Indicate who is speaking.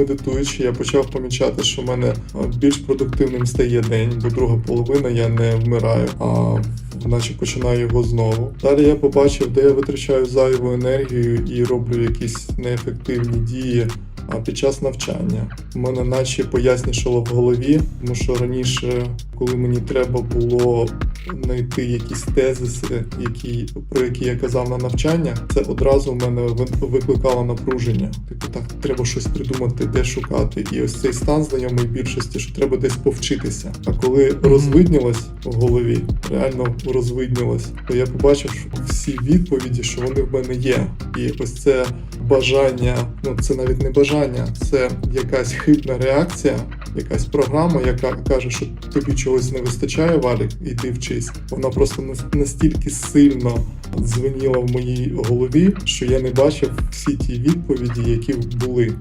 Speaker 1: медитуючи, я почав помічати, що в мене е, більш продуктивним стає день, бо друга половина я не вмираю, а наче починаю його знову. Далі я побачив, де я витрачаю зайву енергію і роблю якісь неефективні дії. А під час навчання у мене наче пояснішало в голові, тому що раніше, коли мені треба було знайти якісь тезиси, які, про які я казав на навчання, це одразу в мене ви- викликало напруження. Типу, так треба щось придумати, де шукати. І ось цей стан знайомий більшості, що треба десь повчитися. А коли розвиднілось в голові, реально розвиднілось, то я побачив що всі відповіді, що вони в мене є. І ось це бажання, ну це навіть не бажання, це якась хибна реакція, якась програма, яка каже, що тобі чогось не вистачає, Валік, і ти вчись. Вона просто настільки сильно дзвеніла в моїй голові, що я не бачив всі ті відповіді, які були.